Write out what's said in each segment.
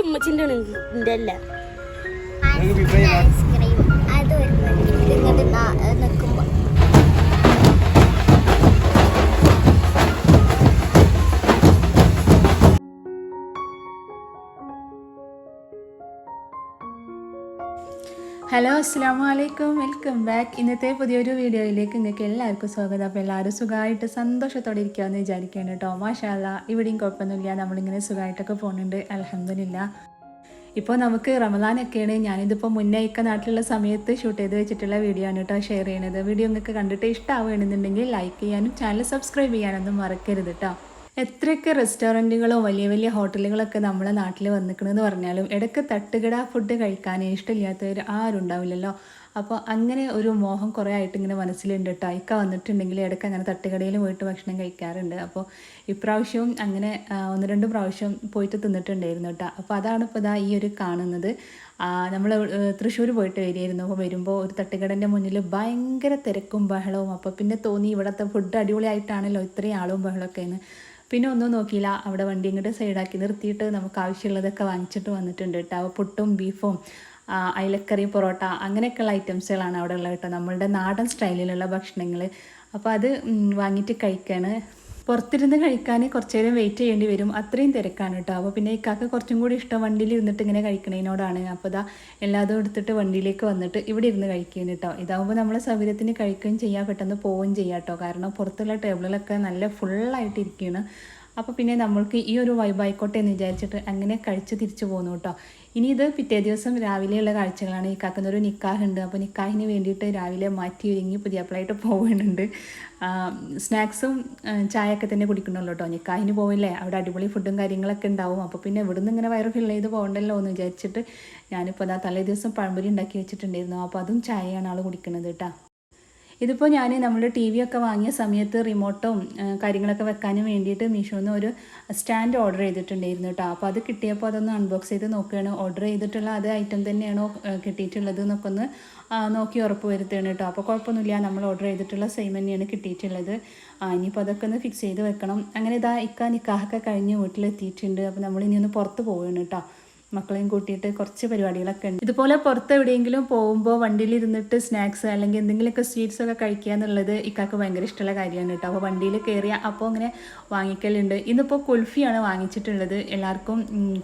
ഉമ്മച്ചിന്റെ ഉണ്ട് അല്ല ഐസ്ക്രീം. അത് ഇങ്ങോട്ട് ഹലോ അസ്സാം വലൈക്കും വെൽക്കം ബാക്ക് ഇന്നത്തെ പുതിയൊരു വീഡിയോയിലേക്ക് നിങ്ങൾക്ക് എല്ലാവർക്കും സ്വാഗതം. അപ്പോൾ എല്ലാവരും സുഖമായിട്ട് സന്തോഷത്തോടെ ഇരിക്കാമെന്ന് വിചാരിക്കുകയാണ് കേട്ടോ. മാഷാല്ല ഇവിടെയും കുഴപ്പമൊന്നുമില്ല. നമ്മളിങ്ങനെ സുഖമായിട്ടൊക്കെ പോകുന്നുണ്ട്. അലഹമില്ല ഇപ്പോൾ നമുക്ക് റമദാനൊക്കെയാണ്. ഞാനിതിപ്പോൾ മുന്നേ ഇക്ക നാട്ടിലുള്ള സമയത്ത് ഷൂട്ട് ചെയ്ത് വെച്ചിട്ടുള്ള വീഡിയോ ആണ് കേട്ടോ ഷെയർ ചെയ്യണത്. വീഡിയോ നിങ്ങൾക്ക് കണ്ടിട്ട് ഇഷ്ടമാവുകയാണെന്നുണ്ടെങ്കിൽ ലൈക്ക് ചെയ്യാനും ചാനൽ സബ്സ്ക്രൈബ് ചെയ്യാനൊന്നും മറക്കരുത് കേട്ടോ. എത്രയൊക്കെ റെസ്റ്റോറന്റുകളോ വലിയ വലിയ ഹോട്ടലുകളൊക്കെ നമ്മുടെ നാട്ടിൽ വന്നിക്കണമെന്ന് പറഞ്ഞാലും ഇടയ്ക്ക് തട്ടുകട ഫുഡ് കഴിക്കാൻ ഇഷ്ടമില്ലാത്തവർ ആരും ഉണ്ടാവില്ലല്ലോ. അപ്പോൾ അങ്ങനെ ഒരു മോഹം കുറേ ആയിട്ട് ഇങ്ങനെ മനസ്സിലുണ്ട് കേട്ടോ ഇക്ക വന്നിട്ടുണ്ടെങ്കിൽ ഇടയ്ക്ക് അങ്ങനെ തട്ടുകടയിൽ പോയിട്ട് ഭക്ഷണം കഴിക്കാറുണ്ട്. അപ്പോൾ ഇപ്രാവശ്യവും അങ്ങനെ ഒന്ന് രണ്ട് പ്രാവശ്യം പോയിട്ട് തിന്നിട്ടുണ്ടായിരുന്നു കേട്ടോ അപ്പോൾ അതാണ് ഇപ്പോൾ ഇതാ ഈ ഒരു കാണുന്നത്. നമ്മൾ തൃശ്ശൂർ പോയിട്ട് വരികയായിരുന്നു. അപ്പോൾ വരുമ്പോൾ ഒരു തട്ടുകടന്റെ മുന്നിൽ ഭയങ്കര തിരക്കും ബഹളവും. അപ്പോൾ പിന്നെ തോന്നി ഇവിടുത്തെ ഫുഡ് അടിപൊളിയായിട്ടാണല്ലോ ഇത്രയും ആളും ബഹളമൊക്കെ എന്ന് പിന്നെ ഒന്നും നോക്കിയില്ല. അവിടെ വണ്ടി ഇങ്ങോട്ട് സൈഡാക്കി നിർത്തിയിട്ട് നമുക്ക് ആവശ്യമുള്ളതൊക്കെ വാങ്ങിച്ചിട്ട് വന്നിട്ടുണ്ട് കേട്ടോ. പുട്ടും ബീഫും അയിലക്കറി പൊറോട്ട അങ്ങനെയൊക്കെയുള്ള ഐറ്റംസുകളാണ് അവിടെ ഉള്ളത് കേട്ടോ. നമ്മളുടെ നാടൻ സ്റ്റൈലിലുള്ള ഭക്ഷണങ്ങൾ. അപ്പോൾ അത് വാങ്ങിയിട്ട് കഴിക്കാണ്. പുറത്തിരുന്ന് കഴിക്കാൻ കുറച്ച് നേരം വെയിറ്റ് ചെയ്യേണ്ടി വരും. അത്രയും തിരക്കാണ് കേട്ടോ അപ്പോൾ പിന്നെ ഇക്കാക്ക് കുറച്ചും കൂടി ഇഷ്ടം വണ്ടിയിൽ ഇരുന്നിട്ട് ഇങ്ങനെ കഴിക്കണതിനോടാണ് അപ്പോൾ ഇതാ എല്ലാതും എടുത്തിട്ട് വണ്ടിയിലേക്ക് വന്നിട്ട് ഇവിടെ ഇരുന്ന് കഴിക്കുകയും കേട്ടോ ഇതാകുമ്പോൾ നമ്മളെ സൗകര്യത്തിന് കഴിക്കുകയും ചെയ്യാം പെട്ടെന്ന് പോവുകയും ചെയ്യാം കേട്ടോ കാരണം പുറത്തുള്ള ടേബിളിലൊക്കെ നല്ല ഫുള്ളായിട്ട് ഇരിക്കുകയാണ് അപ്പോൾ പിന്നെ നമ്മൾക്ക് ഈ ഒരു വൈബായിക്കോട്ടെ എന്ന് വിചാരിച്ചിട്ട് അങ്ങനെ കഴിച്ച് തിരിച്ചു പോന്നു കേട്ടോ ഇനി ഇത് പിറ്റേ ദിവസം രാവിലെയുള്ള കാഴ്ചകളാണ്. ഈ കാക്കുന്ന ഒരു നിക്കാഹുണ്ട്. അപ്പോൾ നിക്കാഹിന് വേണ്ടിയിട്ട് രാവിലെ മാറ്റി ഒരുങ്ങി പുതിയപ്പളായിട്ട് പോകുന്നുണ്ട് സ്നാക്സും ചായയൊക്കെ തന്നെ കുടിക്കണമല്ലോ കേട്ടോ നിക്കാഹിന് പോവില്ലേ? അവിടെ അടിപൊളി ഫുഡും കാര്യങ്ങളൊക്കെ ഉണ്ടാവും. അപ്പോൾ പിന്നെ ഇവിടുന്ന് ഇങ്ങനെ വയറ് ഫില്ല് ചെയ്ത് പോകണ്ടല്ലോ എന്ന് വിചാരിച്ചിട്ട് ഞാനിപ്പോൾ അതാ തലേ ദിവസം പഴംപൊരി ഉണ്ടാക്കി വെച്ചിട്ടുണ്ടായിരുന്നു. അപ്പോൾ അതും ചായയാണ് ആൾ കുടിക്കുന്നത് കേട്ടോ ഇതിപ്പോൾ ഞാൻ നമ്മൾ ടി വി ഒക്കെ വാങ്ങിയ സമയത്ത് റിമോട്ടും കാര്യങ്ങളൊക്കെ വെക്കാനും വേണ്ടിയിട്ട് മീഷോന്ന് ഒരു സ്റ്റാൻഡ് ഓർഡർ ചെയ്തിട്ടുണ്ടായിരുന്നു കേട്ടോ അപ്പോൾ അത് കിട്ടിയപ്പോൾ അതൊന്ന് അൺബോക്സ് ചെയ്ത് നോക്കുകയാണ് ഓർഡർ ചെയ്തിട്ടുള്ള അതേ ഐറ്റം തന്നെയാണോ കിട്ടിയിട്ടുള്ളത് എന്നൊക്കെ ഒന്ന് നോക്കി ഉറപ്പ് വരുത്തുകയാണ് കേട്ടോ അപ്പോൾ കുഴപ്പമൊന്നുമില്ല. നമ്മൾ ഓർഡർ ചെയ്തിട്ടുള്ള സെയിം തന്നെയാണ് കിട്ടിയിട്ടുള്ളത്. ഇനിയിപ്പോൾ അതൊക്കെ ഒന്ന് ഫിക്സ് ചെയ്ത് വെക്കണം. അങ്ങനെ ഇതാ ഇക്ക നിക്കാഹൊക്കെ കഴിഞ്ഞ് വീട്ടിലെത്തിയിട്ടുണ്ട്. അപ്പോൾ നമ്മൾ ഇനി ഒന്ന് പുറത്ത് പോവുകയാണ് കേട്ടോ മക്കളെയും കൂട്ടിയിട്ട് കുറച്ച് പരിപാടികളൊക്കെ ഉണ്ട്. ഇതുപോലെ പുറത്ത് എവിടെയെങ്കിലും പോകുമ്പോൾ വണ്ടിയിൽ ഇരുന്നിട്ട് സ്നാക്സ് അല്ലെങ്കിൽ എന്തെങ്കിലുമൊക്കെ സ്വീറ്റ്സ് ഒക്കെ കഴിക്കുക എന്നുള്ളത് ഇക്കാക്ക് ഭയങ്കര ഇഷ്ടമുള്ള കാര്യമാണ് കേട്ടോ. അപ്പോൾ വണ്ടിയിൽ കയറിയ അപ്പോൾ അങ്ങനെ വാങ്ങിക്കലുണ്ട്. ഇന്നിപ്പോൾ കുൽഫിയാണ് വാങ്ങിച്ചിട്ടുള്ളത്. എല്ലാവർക്കും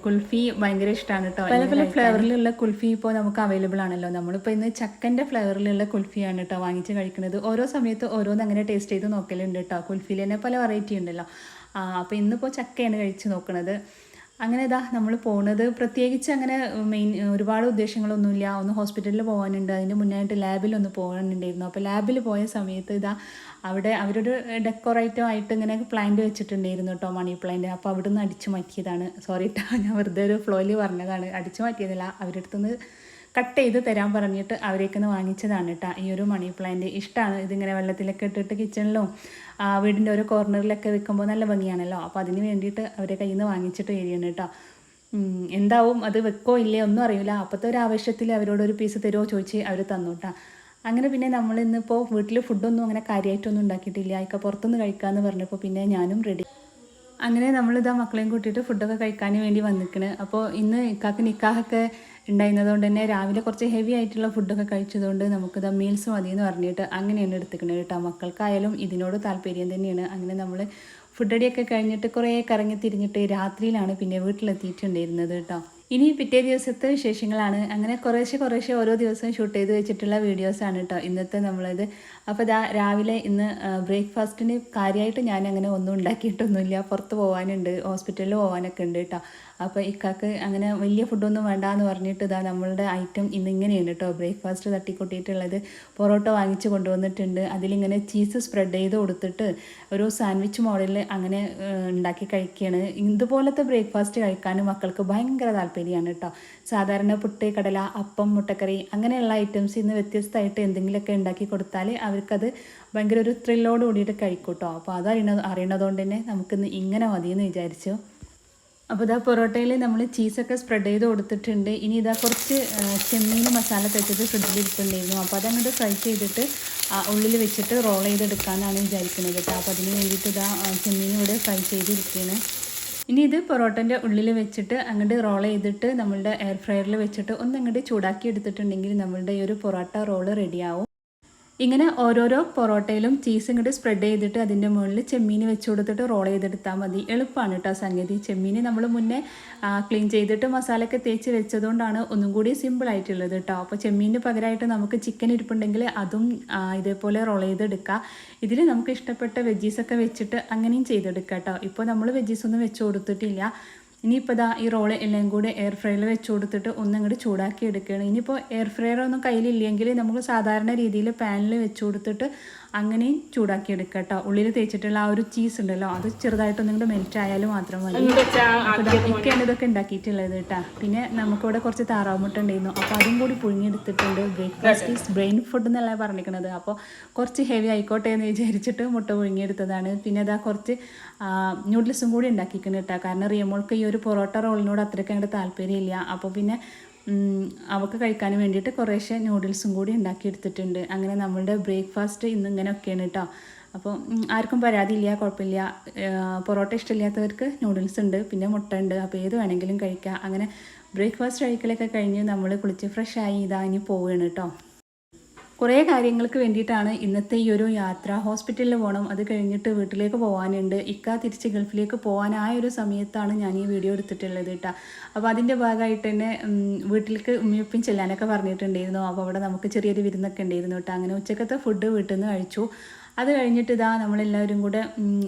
കുൽഫി ഭയങ്കര ഇഷ്ടമാണ് കേട്ടോ. പല പല ഫ്ലേവറിലുള്ള കുൽഫി ഇപ്പോൾ നമുക്ക് അവൈലബിൾ ആണല്ലോ. നമ്മളിപ്പോൾ ഇന്ന് ചക്കന്റെ ഫ്ലേവറിലുള്ള കുൽഫിയാണ് കേട്ടോ വാങ്ങിച്ച് കഴിക്കുന്നത്. ഓരോ സമയത്ത് ഓരോന്ന് അങ്ങനെ ടേസ്റ്റ് ചെയ്ത് നോക്കലുണ്ട് കേട്ടോ. കുൽഫിയിൽ തന്നെ പല വെറൈറ്റി ഉണ്ടല്ലോ. അപ്പോൾ ഇന്നിപ്പോൾ ചക്കയാണ് കഴിച്ച് നോക്കുന്നത് അങ്ങനെ ഇതാ നമ്മൾ പോണത്. പ്രത്യേകിച്ച് അങ്ങനെ മെയിൻ ഒരുപാട് ഉദ്ദേശങ്ങളൊന്നുമില്ല. ഒന്ന് ഹോസ്പിറ്റലിൽ പോകാനുണ്ട്. അതിന് മുന്നായിട്ട് ലാബിൽ ഒന്ന് പോകാനുണ്ടായിരുന്നു. അപ്പോൾ ലാബിൽ പോയ സമയത്ത് ഇതാ അവിടെ അവരൊരു ഡെക്കോറേറ്റോ ആയിട്ട് ഇങ്ങനെ പ്ലാന്റ് വെച്ചിട്ടുണ്ടായിരുന്നു കേട്ടോ മണി പ്ലാന്റ്. അപ്പോൾ അവിടെ നിന്ന് അടിച്ചു മാറ്റിയതാണ്. സോറി കേട്ടോ ഞാൻ വെറുതെ ഒരു ഫ്ലോയിൽ പറഞ്ഞതാണ്. അടിച്ചു മാറ്റിയതല്ല. അവരുടെ അടുത്തുനിന്ന് കട്ട് ചെയ്ത് തരാൻ പറഞ്ഞിട്ട് അവരേക്കൊന്ന് വാങ്ങിച്ചതാണ് കേട്ടോ ഈ ഒരു മണി പ്ലാന്റ് ഇഷ്ടമാണ് ഇതിങ്ങനെ വെള്ളത്തിലൊക്കെ ഇട്ടിട്ട് കിച്ചണിലും വീടിന്റെ ഓരോ കോർണറിലൊക്കെ വെക്കുമ്പോൾ നല്ല ഭംഗിയാണല്ലോ. അപ്പോൾ അതിന് വേണ്ടിയിട്ട് അവരെ കയ്യിൽ നിന്ന് വാങ്ങിച്ചിട്ട് വരികയാണ് കേട്ടോ എന്താവും? അത് വെക്കോ ഇല്ലേ ഒന്നും അറിയില്ല അപ്പോഴത്തെ ഒരു ആവശ്യത്തിൽ അവരോട് ഒരു പീസ് തരുമോ ചോദിച്ച് അവർ തന്നു കേട്ടോ അങ്ങനെ പിന്നെ നമ്മൾ ഇന്നിപ്പോൾ വീട്ടിൽ ഫുഡൊന്നും അങ്ങനെ കാര്യമായിട്ടൊന്നും ഉണ്ടാക്കിയിട്ടില്ല. അയക്ക പുറത്തുനിന്ന് കഴിക്കാമെന്ന് പറഞ്ഞപ്പോൾ പിന്നെ ഞാനും റെഡി അങ്ങനെ നമ്മളിതാ മക്കളെയും കൂട്ടിയിട്ട് ഫുഡൊക്കെ കഴിക്കാൻ വേണ്ടി വന്നിക്കണ്. അപ്പോൾ ഇന്ന് ഇക്കാക്ക് നിക്കാഹൊക്കെ ഉണ്ടായിരുന്നതുകൊണ്ട് തന്നെ രാവിലെ കുറച്ച് ഹെവി ആയിട്ടുള്ള ഫുഡൊക്കെ കഴിച്ചതുകൊണ്ട് നമുക്കിത് മീൽസ് മതി എന്ന് പറഞ്ഞിട്ട് അങ്ങനെയാണ് എടുത്തിക്കണത് കേട്ടോ. മക്കൾക്കായാലും ഇതിനോട് താല്പര്യം തന്നെയാണ്. അങ്ങനെ നമ്മൾ ഫുഡ് അടിയൊക്കെ കഴിഞ്ഞിട്ട് കുറേ കറങ്ങി തിരിഞ്ഞിട്ട് രാത്രിയിലാണ് പിന്നെ വീട്ടിലെത്തിയിട്ടുണ്ടായിരുന്നത് കേട്ടോ. ഇനി പിറ്റേ ദിവസത്തെ വിശേഷങ്ങളാണ്. അങ്ങനെ കുറേശ്ശെ കുറേശ്ശെ ഓരോ ദിവസവും ഷൂട്ട് ചെയ്ത് വെച്ചിട്ടുള്ള വീഡിയോസാണ് കേട്ടോ. ഇന്നത്തെ നമ്മളത്. അപ്പോൾ ഇതാ രാവിലെ ഇന്ന് ബ്രേക്ക്ഫാസ്റ്റിന് കാര്യമായിട്ട് ഞാൻ അങ്ങനെ ഒന്നും ഉണ്ടാക്കിയിട്ടൊന്നുമില്ല. പുറത്ത് പോകാനുണ്ട് ഹോസ്പിറ്റലിൽ പോകാനൊക്കെ ഉണ്ട് കേട്ടോ. അപ്പോൾ ഇക്കാക്ക് അങ്ങനെ വലിയ ഫുഡൊന്നും വേണ്ട എന്ന് പറഞ്ഞിട്ട് ഇതാ നമ്മളുടെ ഐറ്റം ഇന്ന് ഇങ്ങനെയാണ് കേട്ടോ ബ്രേക്ക്ഫാസ്റ്റ് തട്ടിക്കൊട്ടിയിട്ടുള്ളത് പൊറോട്ട വാങ്ങിച്ച് കൊണ്ടുവന്നിട്ടുണ്ട്. അതിലിങ്ങനെ ചീസ് സ്പ്രെഡ് ചെയ്ത് കൊടുത്തിട്ട് ഒരു സാൻഡ്വിച്ച് മോഡലിൽ അങ്ങനെ ഉണ്ടാക്കി കഴിക്കുകയാണ് ഇതുപോലത്തെ ബ്രേക്ക്ഫാസ്റ്റ് കഴിക്കാൻ മക്കൾക്ക് ഭയങ്കര താല്പര്യമാണ് കേട്ടോ സാധാരണ പുട്ട് കടല അപ്പം മുട്ടക്കറി അങ്ങനെയുള്ള ഐറ്റംസ് ഇന്ന് വ്യത്യസ്തമായിട്ട് എന്തെങ്കിലുമൊക്കെ ഉണ്ടാക്കി കൊടുത്താൽ അവർക്കത് ഭയങ്കര ഒരു ത്രില്ലോട് കൂടിയിട്ട് കഴിക്കൂട്ടോ കേട്ടോ അപ്പോൾ അതറിയണ അറിയണതുകൊണ്ട് തന്നെ നമുക്കിന്ന് ഇങ്ങനെ മതിയെന്ന് വിചാരിച്ചു. അപ്പോൾ ഇതാ പൊറോട്ടയിൽ നമ്മൾ ചീസൊക്കെ സ്പ്രെഡ് ചെയ്ത് കൊടുത്തിട്ടുണ്ട്. ഇനി ഇതാ കുറച്ച് ചെമ്മീൻ മസാല തേച്ചത് ഫ്രിഡ്ജിൽ ഇരിപ്പുണ്ടായിരുന്നു. അപ്പോൾ അതങ്ങോട്ട് ഫ്രൈ ചെയ്തിട്ട് ഉള്ളിൽ വെച്ചിട്ട് റോൾ ചെയ്തെടുക്കാമെന്നാണ് വിചാരിക്കുന്നത് കേട്ടോ. അപ്പോൾ അതിന് വേണ്ടിയിട്ട് ഇതാ ചെമ്മീൻ ഇവിടെ ഫ്രൈ ചെയ്തിരിക്കുകയാണ് ഇനി ഇത് പൊറോട്ടന്റെ ഉള്ളിൽ വെച്ചിട്ട് അങ്ങോട്ട് റോൾ ചെയ്തിട്ട് നമ്മളുടെ എയർ ഫ്രയറിൽ വെച്ചിട്ട് ഒന്ന് അങ്ങോട്ട് ചൂടാക്കി എടുത്തിട്ടുണ്ടെങ്കിൽ നമ്മളുടെ ഈ ഒരു പൊറോട്ട റോൾ റെഡിയാവും ഇങ്ങനെ ഓരോരോ പൊറോട്ടയിലും ചീസ് ഇങ്ങോട്ട് സ്പ്രെഡ് ചെയ്തിട്ട് അതിന്റെ മുകളിൽ ചെമ്മീൻ വെച്ച് കൊടുത്തിട്ട് റോൾ ചെയ്തെടുത്താൽ മതി. എളുപ്പമാണ് കേട്ടോ സംഗതി. ചെമ്മീൻ നമ്മൾ മുന്നേ ക്ലീൻ ചെയ്തിട്ട് മസാലയൊക്കെ തേച്ച് വെച്ചതുകൊണ്ടാണ് ഒന്നും കൂടി സിമ്പിൾ ആയിട്ടുള്ളത് കേട്ടോ അപ്പോൾ ചെമ്മീന് പകരമായിട്ട് നമുക്ക് ചിക്കൻ ഇരിപ്പുണ്ടെങ്കിൽ അതും ഇതേപോലെ റോൾ ചെയ്തെടുക്കുക ഇതിൽ നമുക്ക് ഇഷ്ടപ്പെട്ട വെജീസൊക്കെ വെച്ചിട്ട് അങ്ങനെയും ചെയ്തെടുക്കാം കേട്ടോ ഇപ്പോൾ നമ്മൾ വെജീസ് ഒന്നും വെച്ച് കൊടുത്തിട്ടില്ല. ഇനിയിപ്പോൾ ഇതാ ഈ റോൾ എല്ലാം കൂടി എയർ ഫ്രയറിൽ വെച്ച് കൊടുത്തിട്ട് ഒന്നങ്ങോട്ട് ചൂടാക്കി എടുക്കുകയാണ്. ഇനിയിപ്പോൾ എയർ ഫ്രയർ ഒന്നും കയ്യിലില്ലെങ്കിൽ നമുക്ക് സാധാരണ രീതിയിൽ പാനിൽ വെച്ച് കൊടുത്തിട്ട് അങ്ങനെയും ചൂടാക്കി എടുക്കുക കേട്ടോ ഉള്ളിൽ തേച്ചിട്ടുള്ള ആ ഒരു ചീസ് ഉണ്ടല്ലോ അത് ചെറുതായിട്ടൊന്നും കൂടെ മെൽറ്റ് ആയാലും മാത്രം മതി. ഇതൊക്കെയാണ് ഇതൊക്കെ ഉണ്ടാക്കിയിട്ടുള്ളത് കേട്ടോ. പിന്നെ നമുക്കിവിടെ കുറച്ച് താറാവ് മുട്ട ഉണ്ടായിരുന്നു. അപ്പോൾ അതും കൂടി പുഴുങ്ങിയെടുത്തിട്ടുണ്ട് ബ്രേക്ക്ഫാസ്റ്റ് ഈസ് ബ്രെയിൻ ഫുഡ് എന്നല്ല പറഞ്ഞിരിക്കുന്നത് അപ്പോൾ കുറച്ച് ഹെവി ആയിക്കോട്ടെ എന്ന് വിചാരിച്ചിട്ട് മുട്ട പുഴുങ്ങിയെടുത്തതാണ്. പിന്നെ അതാ കുറച്ച് നൂഡിൽസും കൂടി ഉണ്ടാക്കിക്കണം കേട്ടോ. കാരണം റിയമോൾക്ക് ഈ ഒരു പൊറോട്ട റോളിനോട് അത്രയ്ക്ക് അങ്ങോട്ട് താല്പര്യമില്ല. അപ്പോൾ പിന്നെ അവൾക്ക് കഴിക്കാൻ വേണ്ടിയിട്ട് കുറേശ്ശെ നൂഡിൽസും കൂടി ഉണ്ടാക്കിയെടുത്തിട്ടുണ്ട്. അങ്ങനെ നമ്മളുടെ ബ്രേക്ക്ഫാസ്റ്റ് ഇന്ന് ഇങ്ങനെയൊക്കെയാണ് കേട്ടോ അപ്പോൾ ആർക്കും പരാതിയില്ല കുഴപ്പമില്ല. പൊറോട്ട ഇഷ്ടമില്ലാത്തവർക്ക് നൂഡിൽസ് ഉണ്ട് പിന്നെ മുട്ട ഉണ്ട്. അപ്പോൾ ഏത് വേണമെങ്കിലും കഴിക്കാം. അങ്ങനെ ബ്രേക്ക്ഫാസ്റ്റ് കഴിക്കലൊക്കെ കഴിഞ്ഞ് നമ്മൾ കുളിച്ച് ഫ്രഷായി ഇതാ ഇനി പോവുകയാണ് കേട്ടോ കുറേ കാര്യങ്ങൾക്ക് വേണ്ടിയിട്ടാണ് ഇന്നത്തെ ഈ ഒരു യാത്ര. ഹോസ്പിറ്റലിൽ പോകണം അത് കഴിഞ്ഞിട്ട് വീട്ടിലേക്ക് പോകാനുണ്ട് ഇക്ക തിരിച്ച് ഗൾഫിലേക്ക് പോകാനായ ഒരു സമയത്താണ് ഞാൻ ഈ വീഡിയോ എടുത്തിട്ടുള്ളത് കേട്ടോ. അപ്പോൾ അതിന്റെ ഭാഗമായിട്ട് തന്നെ വീട്ടിലേക്ക് ഉമ്മയപ്പയും ചെല്ലാനൊക്കെ പറഞ്ഞിട്ടുണ്ടായിരുന്നു. അപ്പോൾ അവിടെ നമുക്ക് ചെറിയൊരു വിരുന്നൊക്കെ ഉണ്ടായിരുന്നു കേട്ടോ. അങ്ങനെ ഉച്ചക്കത്തെ ഫുഡ് വീട്ടിൽ നിന്ന് കഴിച്ചു. അത് കഴിഞ്ഞിട്ട് ഇതാ നമ്മളെല്ലാവരും കൂടെ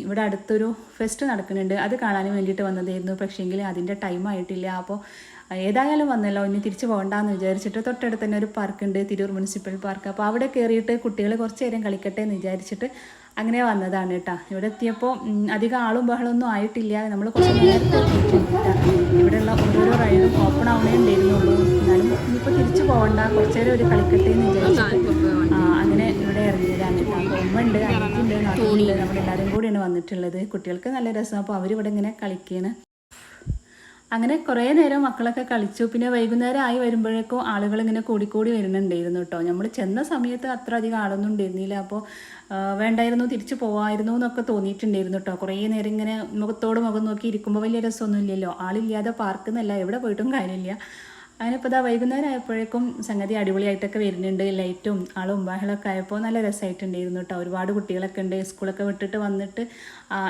ഇവിടെ അടുത്തൊരു ഫെസ്റ്റ് നടക്കുന്നുണ്ട്. അത് കാണാൻ വേണ്ടിയിട്ട് വന്നതായിരുന്നു. പക്ഷേങ്കിൽ അതിന്റെ ടൈം ആയിട്ടില്ല. അപ്പോൾ ഏതായാലും വന്നല്ലോ. ഇനി തിരിച്ച് പോകണ്ടെന്ന് വിചാരിച്ചിട്ട് തൊട്ടടുത്ത് തന്നെ ഒരു പാർക്കുണ്ട് തിരൂർ മുനിസിപ്പൽ പാർക്ക് അപ്പോൾ അവിടെ കയറിയിട്ട് കുട്ടികൾ കുറച്ച് നേരം കളിക്കട്ടെ എന്ന് വിചാരിച്ചിട്ട് അങ്ങനെ വന്നതാണ് കേട്ടോ. ഇവിടെ എത്തിയപ്പോൾ അധികം ആളും ബഹളമൊന്നും ആയിട്ടില്ല. നമ്മൾ കുറച്ച്. ഇവിടെയുള്ള ഓരോ റൈഡും ഓപ്പൺ ആവണേ ഉണ്ടായിരുന്നുള്ളൂ. എന്നാലും ഇനിയിപ്പോൾ തിരിച്ച് പോകണ്ട കുറച്ചേരം ഒരു കളിക്കട്ടെ എന്ന് വിചാരിച്ചിട്ട് ആ, അങ്ങനെ ഇവിടെ ഇറങ്ങിയതാണ് അമ്മയുണ്ട് അനിയത്തിണ്ട് നാട്ടിലുണ്ട് കൂടിയാണ് വന്നിട്ടുള്ളത്. കുട്ടികൾക്ക് നല്ല രസം. അപ്പോൾ അവരിവിടെ ഇങ്ങനെ കളിക്കുകയാണ് അങ്ങനെ കുറേ നേരം മക്കളൊക്കെ കളിച്ചു. പിന്നെ വൈകുന്നേരം ആയി വരുമ്പോഴേക്കും ആളുകൾ ഇങ്ങനെ കൂടിക്കൂടി വരുന്നുണ്ടായിരുന്നു കേട്ടോ. നമ്മൾ ചെന്ന സമയത്ത് അത്ര അധികം ആളൊന്നും ഉണ്ടായിരുന്നില്ല. അപ്പോൾ വേണ്ടായിരുന്നു തിരിച്ചു പോവായിരുന്നു എന്നൊക്കെ തോന്നിയിട്ടുണ്ടായിരുന്നു കേട്ടോ. കുറേ നേരം ഇങ്ങനെ മുഖത്തോട് മുഖം നോക്കി ഇരിക്കുമ്പോൾ വലിയ രസമൊന്നും ഇല്ലല്ലോ. ആളില്ലാതെ പാർക്കുന്നല്ല എവിടെ പോയിട്ടും കാര്യമില്ല. അങ്ങനെ ഇതാ വൈകുന്നേരം ആയപ്പോഴേക്കും സംഗതി അടിപൊളിയായിട്ടൊക്കെ വരുന്നുണ്ട്. ലൈറ്റും ആളും ബഹളമൊക്കെ ആയപ്പോൾ നല്ല രസമായിട്ടുണ്ടായിരുന്നു കേട്ടോ ഒരുപാട് കുട്ടികളൊക്കെ ഉണ്ട്. സ്കൂളൊക്കെ വിട്ടിട്ട് വന്നിട്ട്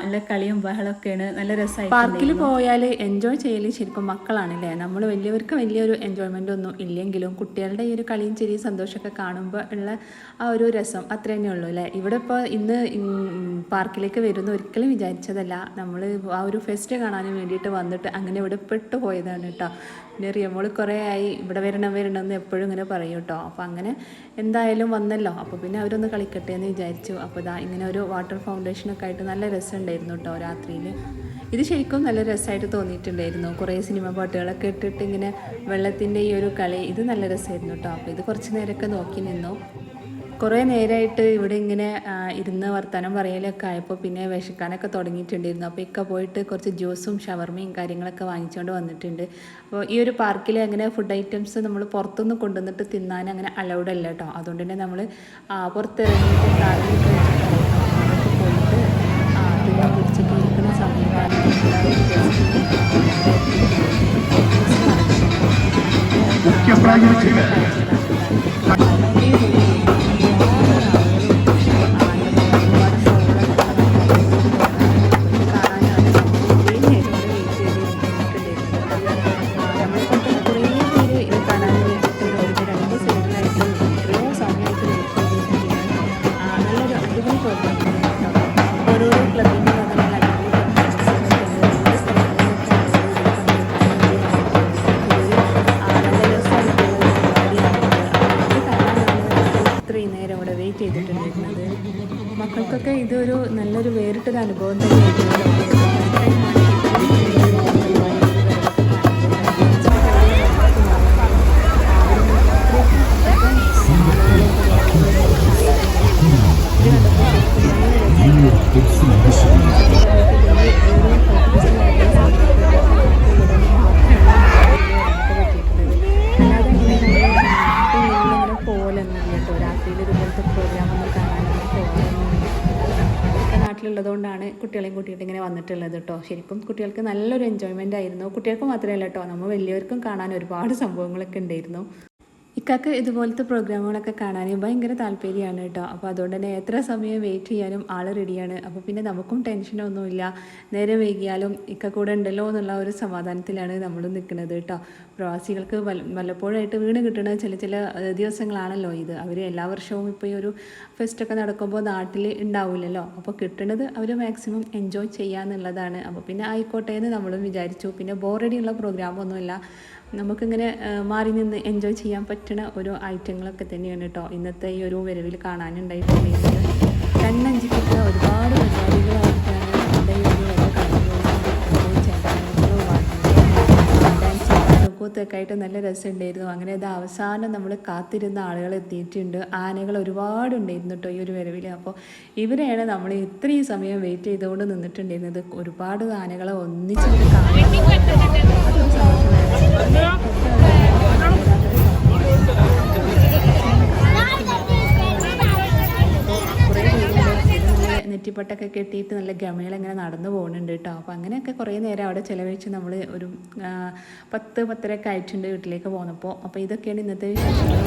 നല്ല കളിയും ബഹളമൊക്കെയാണ് നല്ല രസമായി പാർക്കിൽ പോയാൽ എൻജോയ് ചെയ്യൽ ശരിക്കും മക്കളാണല്ലേ? നമ്മൾ വലിയവർക്ക് വലിയൊരു എൻജോയ്മെന്റ് ഒന്നും ഇല്ലെങ്കിലും കുട്ടികളുടെ ഈ ഒരു കളിയും ചെറിയ സന്തോഷമൊക്കെ കാണുമ്പോൾ ഉള്ള ആ ഒരു രസം അത്ര തന്നെ ഉള്ളൂ അല്ലേ? ഇവിടെ ഇപ്പോൾ ഇന്ന് പാർക്കിലേക്ക് വരുന്ന ഒരിക്കലും വിചാരിച്ചതല്ല. നമ്മൾ ആ ഒരു ഫെസ്റ്റ് കാണാൻ വേണ്ടിയിട്ട് വന്നിട്ട് അങ്ങനെ ഇവിടെ പെട്ടുപോയതാണ് കേട്ടോ പിന്നെ റിയമോൾ കുറേ ആയി ഇവിടെ വരണം വരണം എന്ന് എപ്പോഴും ഇങ്ങനെ പറയും കേട്ടോ. അപ്പോൾ അങ്ങനെ എന്തായാലും വന്നല്ലോ. അപ്പോൾ പിന്നെ അവരൊന്ന് കളിക്കട്ടെ എന്ന് വിചാരിച്ചു. അപ്പോൾ ഇതാ ഇങ്ങനെ ഒരു വാട്ടർ ഫൗണ്ടേഷനൊക്കെ ആയിട്ട് നല്ല രസമുണ്ടായിരുന്നു കേട്ടോ രാത്രിയിൽ ഇത് ശരിക്കും നല്ല രസമായിട്ട് തോന്നിയിട്ടുണ്ടായിരുന്നു. കുറേ സിനിമ പാട്ടുകളൊക്കെ ഇട്ടിട്ട് ഇങ്ങനെ വെള്ളത്തിന്റെ ഈ ഒരു കളി ഇത് നല്ല രസമായിരുന്നു കേട്ടോ. അപ്പോൾ ഇത് കുറച്ച് നേരമൊക്കെ നോക്കി നിന്നു. കുറേ നേരമായിട്ട് ഇവിടെ ഇങ്ങനെ ഇരുന്ന് വർത്തമാനം പറയലൊക്കെ ആയപ്പോൾ പിന്നെ വിശക്കാനൊക്കെ തുടങ്ങിയിട്ടുണ്ടായിരുന്നു. അപ്പോൾ ഇക്ക പോയിട്ട് കുറച്ച് ജ്യൂസും ഷവർമയും കാര്യങ്ങളൊക്കെ വാങ്ങിച്ചുകൊണ്ട് വന്നിട്ടുണ്ട്. അപ്പോൾ ഈ ഒരു പാർക്കിൽ അങ്ങനെ ഫുഡ് ഐറ്റംസ് നമ്മൾ പുറത്തുനിന്ന് കൊണ്ടുവന്നിട്ട് തിന്നാൻ അങ്ങനെ അലൗഡ് അല്ല കേട്ടോ അതുകൊണ്ട് തന്നെ നമ്മൾ പുറത്തിറങ്ങിയിട്ട് കാറിൽ പോയിട്ട് ഓരോരോ അനുഭവം കുട്ടികളെയും കൂട്ടിയിട്ട് ഇങ്ങനെ വന്നിട്ടുള്ളത് കേട്ടോ ശരിക്കും കുട്ടികൾക്ക് നല്ലൊരു എൻജോയ്മെന്റ് ആയിരുന്നു. കുട്ടികൾക്ക് മാത്രമല്ല കേട്ടോ നമ്മൾ വലിയവർക്കും കാണാൻ ഒരുപാട് സംഭവങ്ങളൊക്കെ ഉണ്ടായിരുന്നു. ഇക്കാക്ക് ഇതുപോലത്തെ പ്രോഗ്രാമുകളൊക്കെ കാണാനും ഭയങ്കര താല്പര്യമാണ് കേട്ടോ. അപ്പോൾ അതുകൊണ്ട് തന്നെ എത്ര സമയം വെയിറ്റ് ചെയ്യാനും ആൾ റെഡിയാണ് അപ്പോൾ പിന്നെ നമുക്കും ടെൻഷനൊന്നുമില്ല നേരെ വൈകിയാലും ഇക്ക കൂടെ ഉണ്ടല്ലോ എന്നുള്ള ഒരു സമാധാനത്തിലാണ് നമ്മൾ നിൽക്കുന്നത് കേട്ടോ. പ്രവാസികൾക്ക് വല്ല വല്ലപ്പോഴായിട്ട് വീണ് കിട്ടുന്ന ചില ചില ദിവസങ്ങളാണല്ലോ ഇത്. അവർ എല്ലാ വർഷവും ഇപ്പോൾ ഈ ഒരു ഫെസ്റ്റൊക്കെ നടക്കുമ്പോൾ നാട്ടിൽ ഉണ്ടാവില്ലല്ലോ അപ്പോൾ കിട്ടുന്നത് അവർ മാക്സിമം എൻജോയ് ചെയ്യുക എന്നുള്ളതാണ് അപ്പോൾ പിന്നെ ആയിക്കോട്ടെ എന്ന് നമ്മളും വിചാരിച്ചു. പിന്നെ ബോറടിയുള്ള പ്രോഗ്രാമൊന്നുമില്ല നമുക്കിങ്ങനെ മാറി നിന്ന് എൻജോയ് ചെയ്യാൻ പറ്റുന്ന ഒരു ഐറ്റങ്ങളൊക്കെ തന്നെയാണ് കേട്ടോ ഇന്നത്തെ ഈ ഒരു വരവിൽ കാണാനുണ്ടായിട്ടുള്ളത്. കണ്ണഞ്ചിപ്പിക്കുന്ന ഒരുപാട് പരിപാടികളായിട്ടാണ് നമ്മുടെ ഈ ഒരു ആയിട്ട് നല്ല രസമുണ്ടായിരുന്നു. അങ്ങനെ ഇത് അവസാനം നമ്മൾ കാത്തിരുന്ന ആളുകൾ എത്തിയിട്ടുണ്ട്. ആനകൾ ഒരുപാട് ഉണ്ടായിരുന്നു കേട്ടോ ഈ ഒരു വരവിൽ. അപ്പോൾ ഇവരെയാണ് നമ്മൾ ഇത്രയും സമയം വെയിറ്റ് ചെയ്തുകൊണ്ട് നിന്നിട്ടുണ്ടായിരുന്നത്. ഒരുപാട് ആനകളെ ഒന്നിച്ചിട്ട് പേരുണ്ട് നെറ്റിപ്പട്ടൊക്കെ കെട്ടിയിട്ട് നല്ല ഗമയിൽ നടന്നു പോകുന്നുണ്ട് കേട്ടോ. അപ്പോൾ അങ്ങനെയൊക്കെ കുറേ നേരം അവിടെ ചിലവഴിച്ച് നമ്മൾ ഒരു പത്ത് പത്തരയൊക്കെ ആയിട്ടുണ്ട് വീട്ടിലേക്ക് പോന്നപ്പോൾ അപ്പോൾ ഇതൊക്കെയാണ് ഇന്നത്തെ വിശേഷങ്ങൾ.